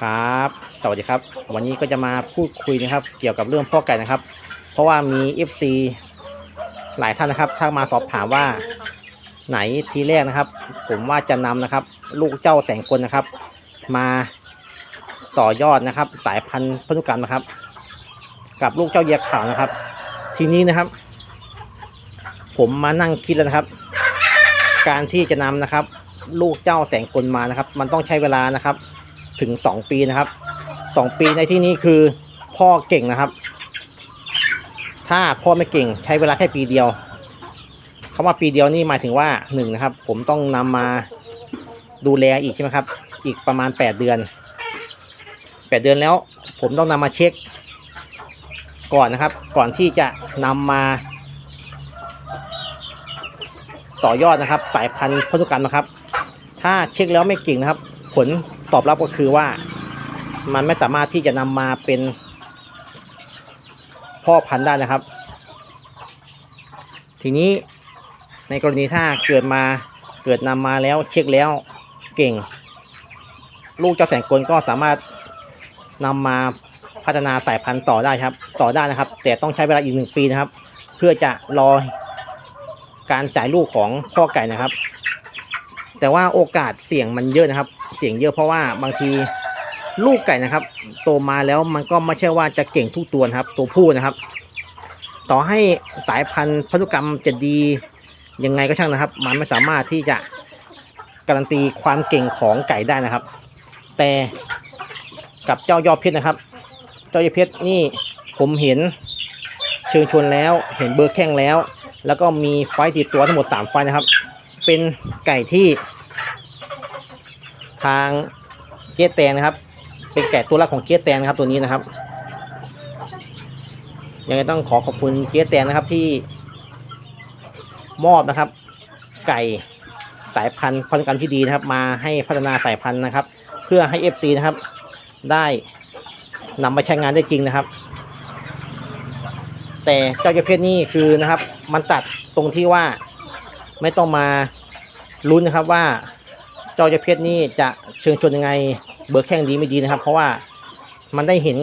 ครับ สวัสดีครับ วันนี้ก็จะมาพูดคุยนะครับ เกี่ยวกับเรื่องพ่อไก่นะครับ เพราะว่ามี FC หลายท่านนะครับทักมาสอบถามว่าไหนทีแรกนะครับ ผมว่าจะนำนะครับ ลูกเจ้าแสงกลนะครับ มาต่อยอดนะครับ สายพันธุ์พันธุกรรมนะครับ กับลูกเจ้าเยียขาวนะครับ ทีนี้นะครับ ผมมานั่งคิดแล้วนะครับ การที่จะนำนะครับ ลูกเจ้าแสงกลมานะครับ มันต้องใช้เวลานะครับ ถึง 2 ปีนะครับ 2 ปีในที่นี้คือพ่อเก่งนะครับ ถ้าพ่อไม่เก่งใช้เวลาแค่ปีเดียวคำว่าปีเดียวนี่หมายถึงว่า1นะครับ ผมต้องนำมาดูแลอีกใช่ไหมครับ อีกประมาณ 8 เดือน 8 เดือนแล้ว ผมต้องนำมาเช็ค ก่อนนะครับ ก่อนที่จะนำมา ต่อยอดนะครับ สายพันธุ์พันธุกรรมนะครับ ถ้าเช็คแล้วไม่เก่งนะครับ ผล ตอบรับก็คือว่ามันไม่สามารถที่จะนำมาเป็นพ่อพันธุ์ได้นะครับ ทีนี้ในกรณีถ้าเกิดมาเกิดนำมาแล้วเช็คแล้วเก่ง ลูกเจ้าแสงกลก็สามารถนำมาพัฒนาสายพันธุ์ต่อได้ครับ ต่อได้นะครับ แต่ต้องใช้เวลาอีกหนึ่งปีนะครับ เพื่อจะรอการจ่ายลูกของพ่อไก่นะครับ แต่ว่าโอกาสเสี่ยงมันเยอะนะครับ เสี่ยงเยอะเพราะว่าบางทีลูกไก่นะครับ โตมาแล้วมันก็ไม่ใช่ว่าจะเก่งทุกตัวนะครับ ตัวผู้นะครับ ต่อให้สายพันธุ์พันธุกรรมจะดียังไงก็ช่างนะครับ มันไม่สามารถที่จะการันตีความเก่งของไก่ได้นะครับ แต่กับเจ้ายอดเพชรนะครับ เจ้ายอดเพชรนี่ผมเห็นเชิญชวนแล้ว เห็นเบอร์แข้งแล้ว แล้วก็มีไฟต์ติดตัวทั้งหมด 3 ไฟนะครับ เป็นไก่ที่ ทางเจ๊แตงนะครับ เป็นไก่ตัวแรกของเจ๊แตนะครับตัวนี้นะครับยังไงต้องขอขอบคุณเจ๊แตงนะครับที่มอบนะครับ ไก่สายพันธุ์พันธุกรรมที่ดีนะครับ มาให้พัฒนาสายพันธุ์นะครับ เพื่อให้ FC นะครับ ได้นำมาใช้งานได้จริงนะครับ แต่เจ้าเจ้าเพชรนี่คือนะครับ มันตัดตรงที่ว่าไม่ต้องมา ลุ้นนะครับว่าเจ้าเจ้าเพชรนี่จะเชิงชนยังไง เบอร์แข้งดีไม่ดีนะครับ เพราะว่ามันได้เห็น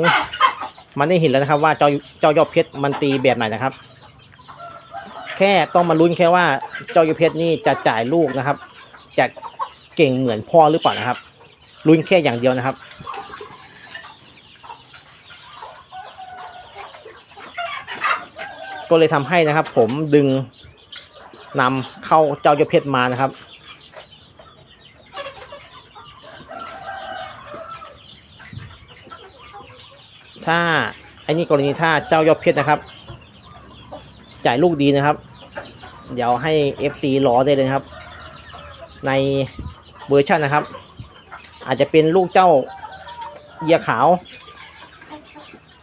มันได้เห็นแล้วนะครับ ว่าเจ้าเจ้ายอดเพชรมันตีแบบไหนนะครับ แค่ต้องมาลุ้นแค่ว่าเจ้ายอดเพชรนี่จะจ่ายลูกนะครับ จะเก่งเหมือนพ่อหรือเปล่านะครับลุ้นแค่อย่างเดียวนะครับก็เลยทำให้นะครับ ผมดึง นำเข้าเจ้ายอดเพชรมานะครับ ถ้าไอ้นี่กรณีถ้าเจ้ายอดเพชรนะครับ จ่ายลูกดีนะครับ เดี๋ยวให้ FC รอได้เลยครับ ในเวอร์ชันนะครับ อาจจะเป็นลูกเจ้าเยียขาว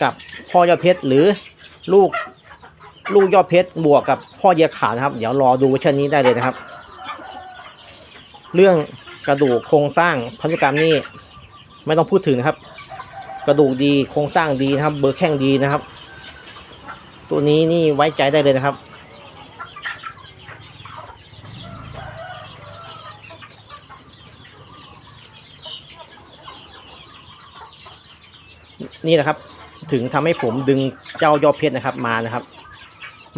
กับพ่อยอดเพชรหรือลูก ลูกยอดเพชรบวกกับพ่อเยียขาวนะครับ เดี๋ยวรอดูเวอร์ชันนี้ได้เลยนะครับ เรื่องกระดูกโครงสร้างพันธุกรรมนี่ไม่ต้องพูดถึงนะครับ กระดูกดีโครงสร้างดีนะครับ เบอร์แข้งดีนะครับ ตัวนี้นี่ไว้ใจได้เลยนะครับนี่แหละครับถึงทำให้ผมดึงเจ้ายอดเพชรนะครับมานะครับ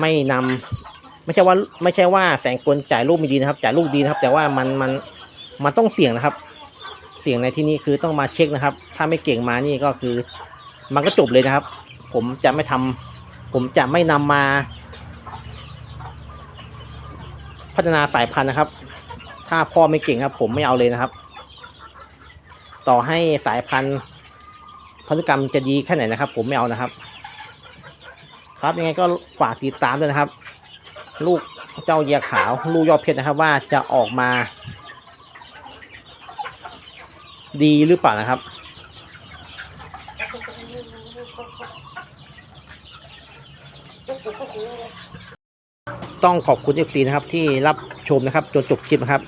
ไม่นำไม่ใช่ว่าไม่ใช่ว่าแสงกลจ่ายลูกไม่ดีนะครับ จ่ายลูกดีนะครับ แต่ว่ามันมันมันต้องเสี่ยงนะครับ เสี่ยงในที่นี้คือต้องมาเช็คนะครับ ถ้าไม่เก่งมานี่ก็คือ มันก็จบเลยนะครับ ผมจะไม่ทำผมจะไม่นำมา พัฒนาสายพันธุ์นะครับ ถ้าพ่อไม่เก่งครับ ผมไม่เอาเลยนะครับ ต่อให้สายพันธุ์พันธุกรรมจะดีแค่ไหนนะครับ ผมไม่เอานะครับ ครับยังไงก็ฝากติดตามด้วยนะครับ ลูกเจ้าเหยียขาว ลูกยอดเพชรนะครับ ว่าจะออกมา ดีหรือเปล่านะครับ ต้องขอบคุณ FC นะครับ ที่รับชมนะครับจนจบคลิปนะครับ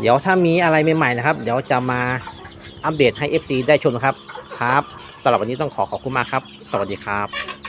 เดี๋ยวถ้ามีอะไรใหม่ๆนะครับ เดี๋ยวจะมาอัปเดตให้ FC ได้ชมนะครับ ครับสำหรับวันนี้ต้องขอขอบคุณมากครับ สวัสดีครับ